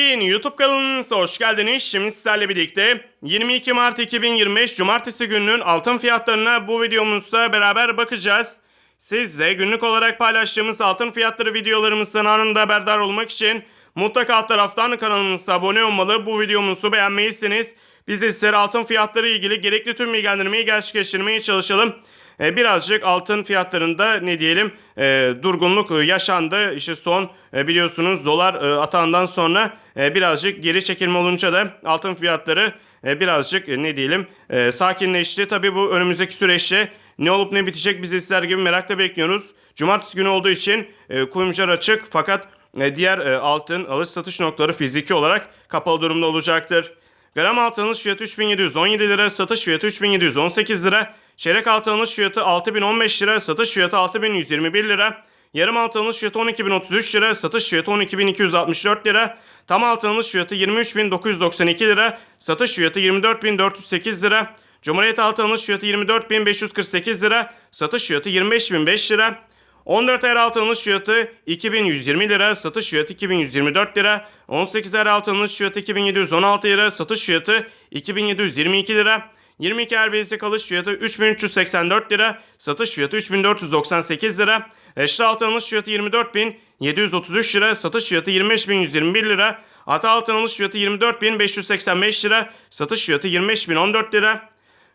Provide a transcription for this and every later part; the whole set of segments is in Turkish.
Bin YouTube kanalınıza hoş geldiniz. Şimdi sizlerle birlikte 22 Mart 2025 Cumartesi gününün altın fiyatlarına bu videomuzda beraber bakacağız. Siz de günlük olarak paylaştığımız altın fiyatları videolarımızdan anında haberdar olmak için mutlaka alt taraftan kanalımıza abone olmalı. Bu videomuzu beğenmelisiniz. Biz de altın fiyatları ilgili gerekli tüm bilgilendirmeyi gerçekleştirmeye çalışalım. E, birazcık altın fiyatlarında ne diyelim e, durgunluk e, yaşandı. İşte son biliyorsunuz dolar e, atağından sonra birazcık geri çekilme olunca da altın fiyatları birazcık ne diyelim sakinleşti. Tabii bu önümüzdeki süreçte ne olup ne bitecek biz sizler gibi merakla bekliyoruz. Cumartesi günü olduğu için kuyumcular açık fakat diğer altın alış satış noktaları fiziki olarak kapalı durumda olacaktır. Gram altın alış fiyatı 3717 lira, satış fiyatı 3718 lira. Çeyrek altın alış fiyatı 6015 lira, satış fiyatı 6121 lira. Yarım altın alış fiyatı 12033 lira, satış fiyatı 12264 lira. Tam altın alış fiyatı 23992 lira, satış fiyatı 24408 lira. Cumhuriyet altın alış fiyatı 24548 lira, satış fiyatı 25005 lira. 14 ayar altın alış fiyatı 2120 lira, satış fiyatı 2124 lira. 18 ayar altın alış fiyatı 2716 lira, satış fiyatı 2722 lira. 22 ayar basic alış fiyatı 3384 lira, satış fiyatı 3498 lira. Reşte altın alış fiyatı 24733 lira, satış fiyatı 25121 lira. Ata altın alış fiyatı 24585 lira, satış fiyatı 25014 lira.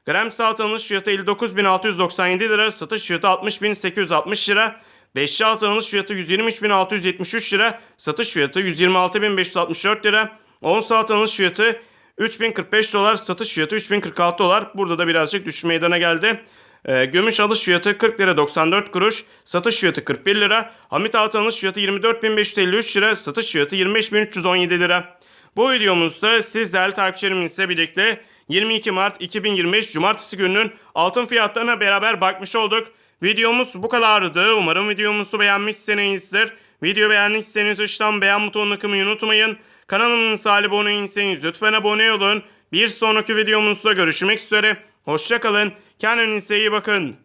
Gram altın alış fiyatı 59.697 lira, satış fiyatı 60.860 lira. Beşli altın alış fiyatı 123.673 lira, satış fiyatı 126.564 lira. Ons altın alış fiyatı 3045 dolar, satış fiyatı 3046 dolar. Burada da birazcık düşme meydana geldi. Ee, gümüş alış fiyatı 40 lira 94 kuruş, satış fiyatı 41 lira. Hamit altın alış fiyatı 24.553 lira, satış fiyatı 25.317 lira. Bu videomuzda siz değerli takipçilerimizle birlikte 22 Mart 2025 Cumartesi gününün altın fiyatlarına beraber bakmış olduk. Videomuz bu kadardı. Umarım videomuzu beğenmişsinizdir. Video beğendiyseniz aşağıdan beğen butonuna kılmayı unutmayın. Kanalımıza abone değilseniz lütfen abone olun. Bir sonraki videomuzda görüşmek üzere. Hoşçakalın. Kendinize iyi bakın.